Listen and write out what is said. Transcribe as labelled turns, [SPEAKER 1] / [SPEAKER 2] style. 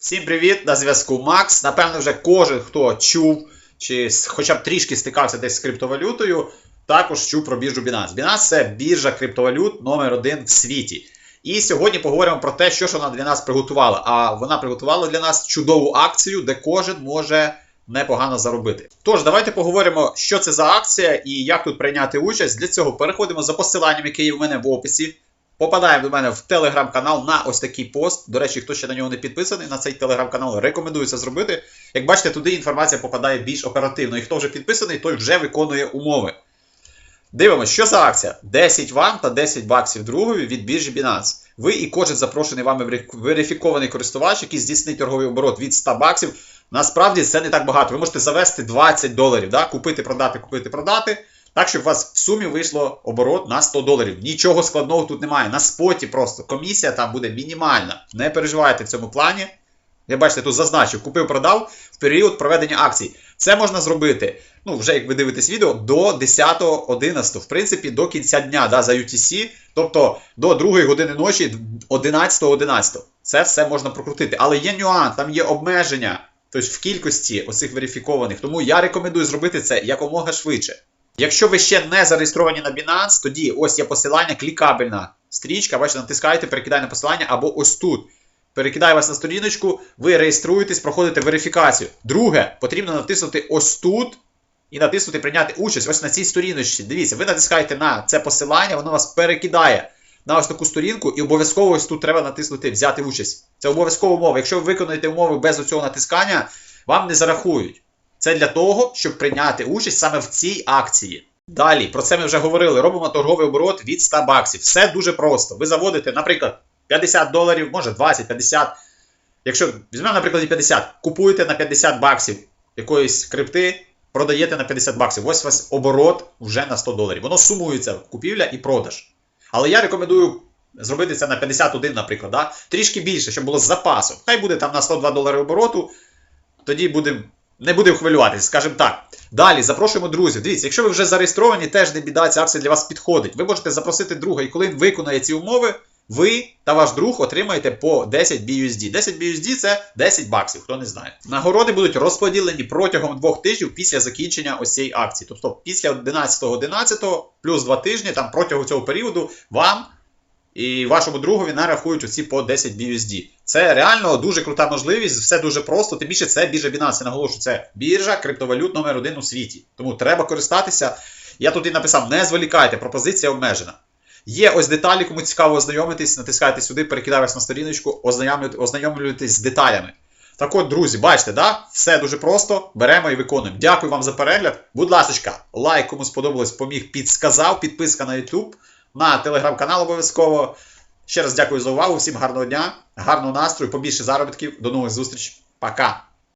[SPEAKER 1] Всім привіт! На зв'язку Макс. Напевно, вже кожен, хто чув чи хоча б трішки стикався десь з криптовалютою, також чув про біржу Binance. Binance це біржа криптовалют номер один в світі. І сьогодні поговоримо про те, що ж вона для нас приготувала. А вона приготувала для нас чудову акцію, де кожен може непогано заробити. Тож, давайте поговоримо, що це за акція і як тут прийняти участь. Для цього переходимо за посиланням, яке є в мене в описі. Попадаємо до мене в телеграм-канал на ось такий пост. До речі, хто ще на нього не підписаний, на цей телеграм-канал, рекомендую це зробити. Як бачите, туди інформація попадає більш оперативно. І хто вже підписаний, той вже виконує умови. Дивимося, що за акція? 10 вам та 10 баксів другові від біржі Binance. Ви і кожен запрошений вами вериф- верифікований користувач, який здійснить торговий оборот від 100 баксів. Насправді це не так багато. Ви можете завести 20 доларів, да? купити, продати, купити, продати. Так, щоб у вас в сумі вийшло оборот на 100 доларів. Нічого складного тут немає. На споті просто комісія там буде мінімальна. Не переживайте в цьому плані. Я бачите, тут зазначив, купив, продав в період проведення акцій. Це можна зробити, ну, вже як ви дивитесь відео, до 10.11, в принципі, до кінця дня да, за UTC, тобто до 2 години ночі 11.11. Це все можна прокрутити. Але є нюанс, там є обмеження тобто в кількості оцих верифікованих. Тому я рекомендую зробити це якомога швидше. Якщо ви ще не зареєстровані на Binance, тоді ось є посилання, клікабельна стрічка. Бачите, натискаєте, перекидайте на посилання або ось тут. Перекидаю вас на сторіночку, ви реєструєтесь, проходите верифікацію. Друге, потрібно натиснути ось тут і натиснути прийняти участь ось на цій сторіночці. Дивіться, ви натискаєте на це посилання, воно вас перекидає на ось таку сторінку, і обов'язково ось тут треба натиснути взяти участь. Це обов'язкова умова. Якщо ви виконуєте умови без цього натискання, вам не зарахують. Це для того, щоб прийняти участь саме в цій акції. Далі, про це ми вже говорили. Робимо торговий оборот від 100 баксів. Все дуже просто. Ви заводите, наприклад, 50 доларів, може 20, 50. Якщо візьмемо, наприклад, 50, купуєте на 50 баксів якоїсь крипти, продаєте на 50 баксів. Ось у вас оборот вже на 100 доларів. Воно сумується купівля і продаж. Але я рекомендую зробити це на 51, наприклад, да? трішки більше, щоб було з запасом. Хай буде там на 102 долари обороту, тоді будемо. Не будемо хвилюватися, скажімо так. Далі запрошуємо друзів. Дивіться, якщо ви вже зареєстровані, теж не біда, ця акція для вас підходить. Ви можете запросити друга, і коли він виконає ці умови, ви та ваш друг отримаєте по 10 BUSD. 10 BUSD це 10 баксів, хто не знає. Нагороди будуть розподілені протягом двох тижнів після закінчення ось цієї акції. Тобто після 11.11 плюс 2 тижні, там протягом цього періоду вам і вашому другові нарахують оці по 10 BUSD. Це реально дуже крута можливість, все дуже просто. Тим більше це біржа Binance. Я наголошую, це біржа криптовалют номер один у світі. Тому треба користатися. Я тут і написав: не зволікайте, пропозиція обмежена. Є ось деталі, кому цікаво ознайомитись, натискайте сюди, перекидаю вас на сторіночку, ознайомлюйтесь з деталями. Так от, друзі, бачите, да? все дуже просто. Беремо і виконуємо. Дякую вам за перегляд. Будь ласка, лайк, кому сподобалось, поміг, підсказав, підписка на YouTube, на телеграм-канал обов'язково. Ще раз дякую за увагу. Всім гарного дня, гарного настрою, побільше заробітків. До нових зустріч. Пока!